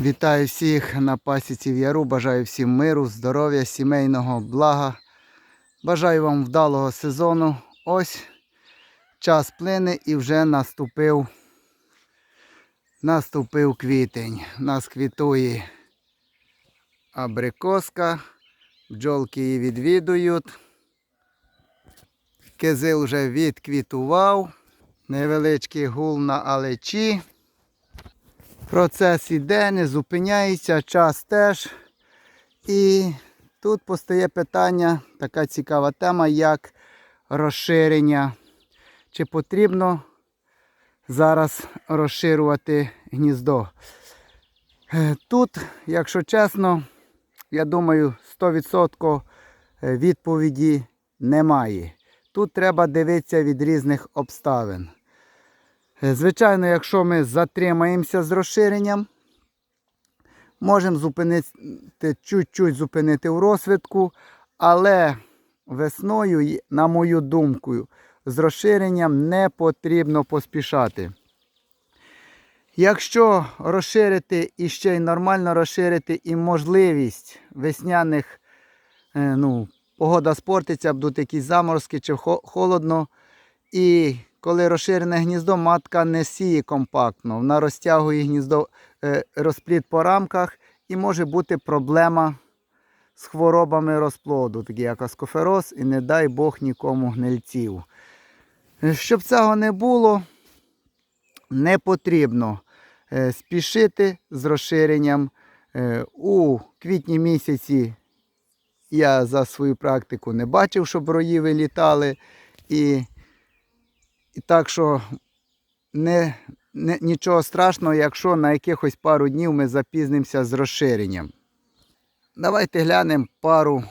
Вітаю всіх на пасіці в Яру. Бажаю всім миру, здоров'я, сімейного блага. Бажаю вам вдалого сезону. Ось час плине і вже наступив, наступив квітень. У нас квітує абрикоска, бджолки її відвідують. Кизил вже відквітував. Невеличкий гул на алечі. Процес іде, не зупиняється, час теж. І тут постає питання, така цікава тема, як розширення. Чи потрібно зараз розширювати гніздо? Е, Тут, якщо чесно, я думаю, 100% відповіді немає. Тут треба дивитися від різних обставин. Е, Звичайно, якщо ми затримаємося з розширенням, можемо зупинити, чуть-чуть зупинити в розвитку, але весною, на мою думку, з розширенням не потрібно поспішати. Якщо розширити і ще й нормально розширити і можливість весняних, е, ну, погода спортиться, будуть якісь заморозки чи холодно, і коли розширене гніздо, матка не сіє компактно. Вона розтягує гніздо, е, розплід по рамках і може бути проблема з хворобами розплоду, такі як аскофероз, і не дай Бог нікому гнильців. Е, Щоб цього не було, не потрібно е, спішити з розширенням. У квітні місяці я за свою практику не бачив, щоб рої вилітали. І і так що не, не, нічого страшного, якщо на якихось пару днів ми запізнимося з розширенням. Давайте глянемо пару,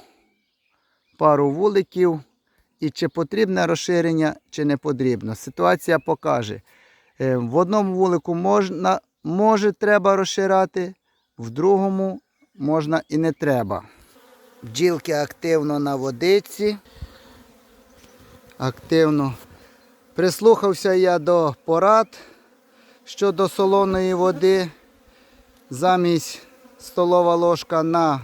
пару вуликів і чи потрібне розширення, чи не потрібно. Ситуація покаже. Е, В одному вулику можна, може треба розширяти, в другому можна і не треба. Бджілки активно на водиці. Активно Прислухався я до порад щодо солоної води. Замість столова ложка на,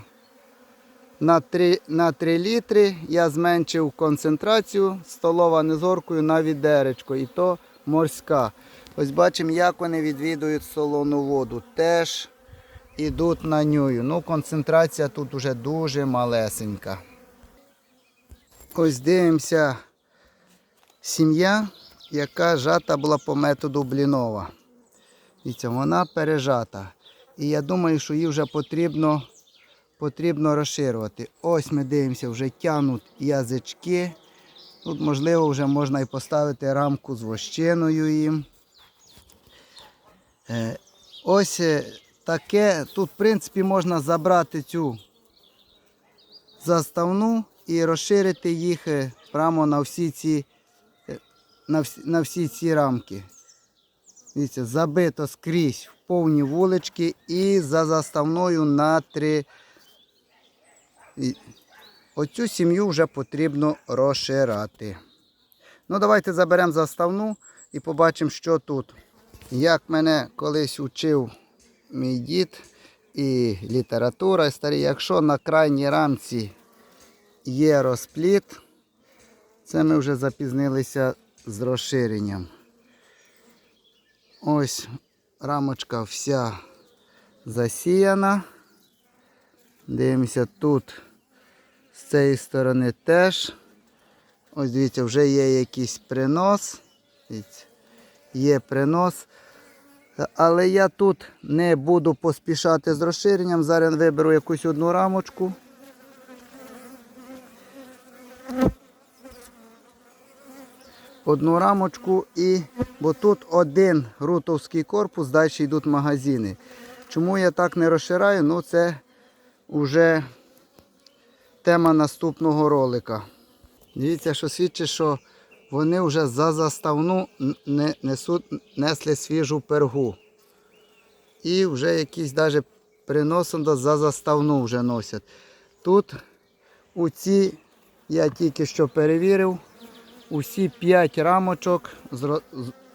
на, 3, на 3 літри я зменшив концентрацію столова незоркою на відеречко. І то морська. Ось бачимо, як вони відвідують солону воду. Теж йдуть на нюю. Ну, концентрація тут уже дуже малесенька. Ось дивимося сім'я, яка жата була по методу Блінова. Дивіться, вона пережата. І я думаю, що її вже потрібно, потрібно розширювати. Ось ми дивимося, вже тягнуть язички. Тут, можливо, вже можна і поставити рамку з вощиною їм. Е, Ось е, таке. Тут, в принципі, можна забрати цю заставну і розширити їх е, прямо на всі ці на всі, на всі ці рамки. Дивіться, забито скрізь в повні вулички і за заставною на три. І Оцю сім'ю вже потрібно розширати. Ну, давайте заберемо заставну і побачимо, що тут. Як мене колись учив мій дід і література старі, якщо на крайній рамці є розпліт, це ми вже запізнилися з розширенням. Ось рамочка вся засіяна. Дивимося тут з цієї сторони теж. Ось дивіться, вже є якийсь принос. Є принос. Але я тут не буду поспішати з розширенням. Зараз виберу якусь одну рамочку. Одну рамочку і бо тут один рутовський корпус, далі йдуть магазини. Чому я так не розширяю? Ну це вже тема наступного ролика. Дивіться, що свідчить, що вони вже за заставну не, несуть, несли свіжу пергу. І вже якісь навіть приносом за заставну вже носять. Тут у ці я тільки що перевірив. Усі 5 рамочок з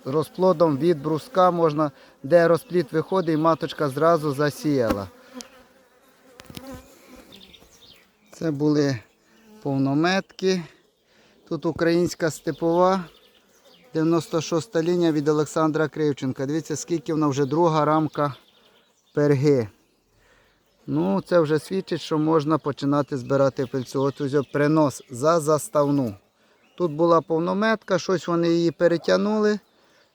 розплодом від бруска можна, де розплід виходить, і маточка зразу засіяла. Це були повнометки. Тут українська степова. 96 та лінія від Олександра Кривченка. Дивіться, скільки вона вже друга рамка перги. Ну, це вже свідчить, що можна починати збирати пильцю. От ось принос за заставну. Тут була повнометка, щось вони її перетягнули,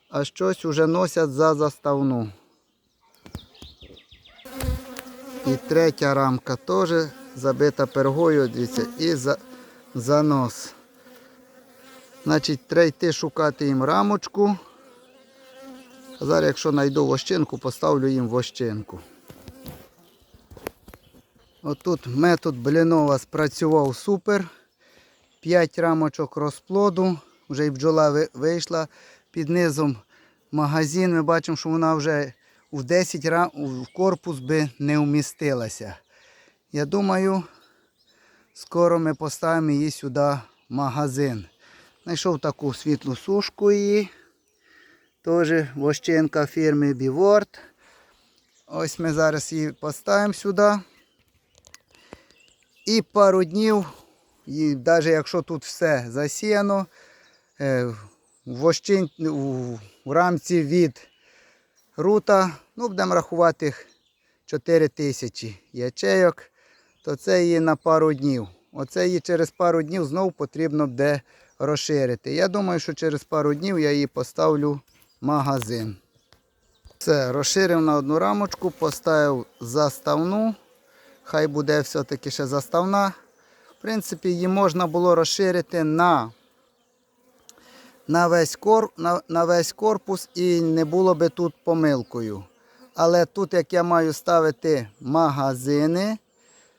а щось вже носять за заставну. І третя рамка теж забита пергою, дивіться, і за, занос. Значить, треба йти шукати їм рамочку. А зараз, якщо знайду вощинку, поставлю їм вощинку. Отут метод Блінова спрацював супер. 5 рамочок розплоду. Вже і бджола вийшла. Під низом магазин. Ми бачимо, що вона вже в 10 рам в корпус би не вмістилася. Я думаю, скоро ми поставимо її сюди в магазин. Знайшов таку світлу сушку її. Теж вощинка фірми Біворд. Ось ми зараз її поставимо сюди. І пару днів, і навіть якщо тут все засіяно, е, вощин, в рамці від рута, ну, будемо рахувати 4 тисячі ячейок, то це її на пару днів. Оце її через пару днів знову потрібно буде розширити. Я думаю, що через пару днів я її поставлю в магазин. Все, розширив на одну рамочку, поставив заставну. Хай буде все-таки ще заставна. Принципі, її можна було розширити на, на, весь, кор, на, на весь корпус і не було би тут помилкою. Але тут, як я маю ставити магазини,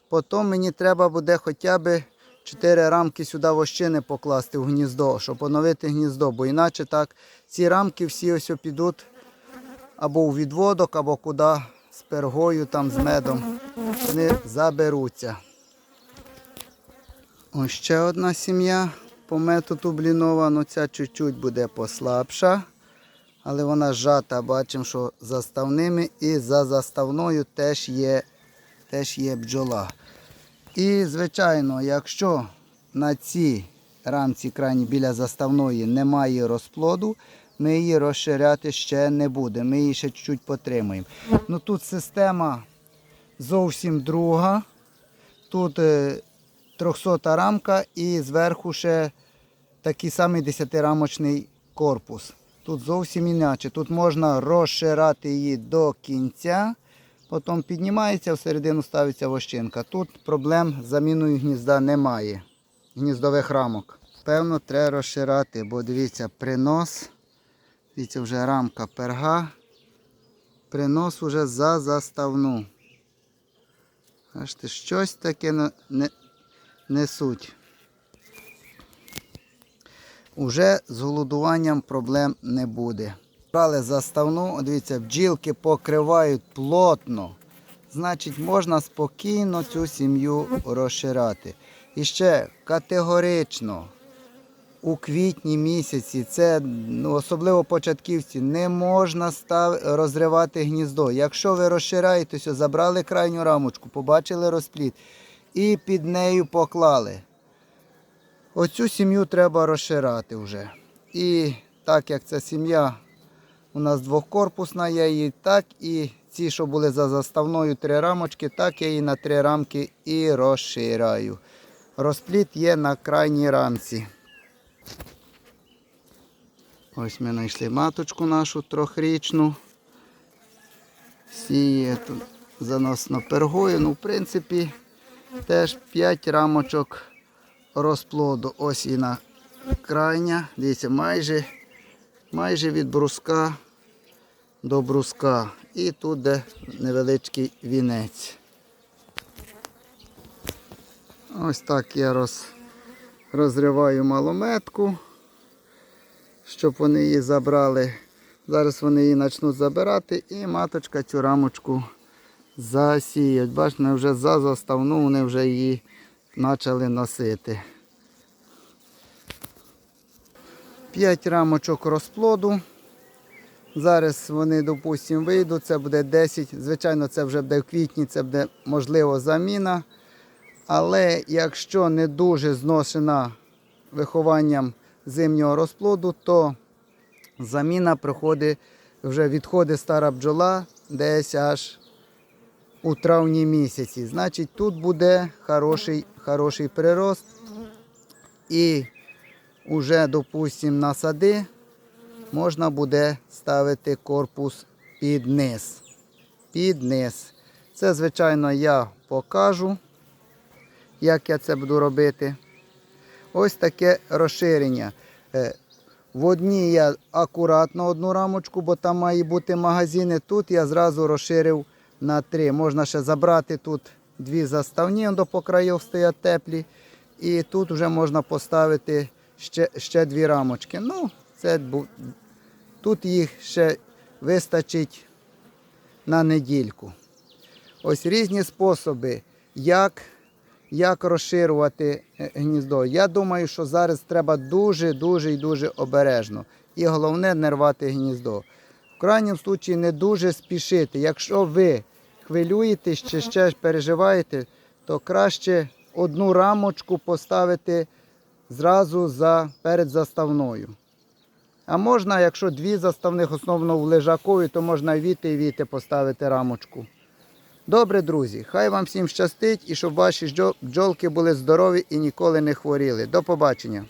потім мені треба буде хоча б 4 рамки сюди вощини покласти в гніздо, щоб оновити гніздо, бо іначе так ці рамки всі ось підуть або у відводок, або куди з пергою, там з медом. Вони заберуться. Ось ще одна сім'я по методу блінова, ну ця чуть-чуть буде послабша. Але вона зжата, бачимо, що заставними і за заставною теж є, теж є бджола. І, звичайно, якщо на цій рамці крайні біля заставної немає розплоду, ми її розширяти ще не будемо. Ми її ще чуть-чуть потримаємо. Ну тут система зовсім друга. Тут е, 300 рамка і зверху ще такий самий 10-рамочний корпус. Тут зовсім інакше. Тут можна розширати її до кінця, потім піднімається, всередину ставиться вощинка. Тут проблем з заміною гнізда немає. Гніздових рамок. Певно, треба розширати, бо дивіться, принос. Дивіться, вже рамка перга. Принос уже за заставну. Бачите, щось таке не, несуть. Уже з голодуванням проблем не буде. Брали заставну, дивіться, бджілки покривають плотно. Значить, можна спокійно цю сім'ю розширяти. І ще категорично у квітні місяці, це ну, особливо початківці, не можна став, розривати гніздо. Якщо ви розшираєтеся, забрали крайню рамочку, побачили розплід і під нею поклали. Оцю сім'ю треба розширати вже. І так як ця сім'я у нас двохкорпусна, я її так і ці, що були за заставною три рамочки, так я її на три рамки і розширяю. Розплід є на крайній рамці. Ось ми знайшли маточку нашу трьохрічну. Сіє тут заносно пергою. Ну, в принципі, теж 5 рамочок розплоду. Ось і на крайня. Дивіться, майже, майже від бруска до бруска. І тут де невеличкий вінець. Ось так я роз, розриваю малометку, щоб вони її забрали. Зараз вони її почнуть забирати і маточка цю рамочку засіють. Бачите, вже за заставну вони вже її почали носити. П'ять рамочок розплоду. Зараз вони, допустимо, вийдуть, це буде 10. Звичайно, це вже буде в квітні, це буде можливо заміна. Але якщо не дуже зношена вихованням зимнього розплоду, то заміна приходить, вже відходить стара бджола десь аж у травні місяці. Значить, тут буде хороший, хороший прирост. І вже, допустимо, на сади можна буде ставити корпус під низ. Під низ. Це, звичайно, я покажу, як я це буду робити. Ось таке розширення. Е, В одній я акуратно одну рамочку, бо там має бути магазини. Тут я зразу розширив на три. Можна ще забрати тут дві заставні, до по країв стоять теплі. І тут вже можна поставити ще, ще дві рамочки. Ну, це тут їх ще вистачить на недільку. Ось різні способи, як, як розширювати е, гніздо. Я думаю, що зараз треба дуже-дуже і дуже обережно. І головне не рвати гніздо. Крайньому випадку не дуже спішити. Якщо ви хвилюєтесь чи ще переживаєте, то краще одну рамочку поставити зразу за, перед заставною. А можна, якщо дві заставних, основно в лежакові, то можна віти і віти поставити рамочку. Добре, друзі, хай вам всім щастить і щоб ваші бджолки були здорові і ніколи не хворіли. До побачення.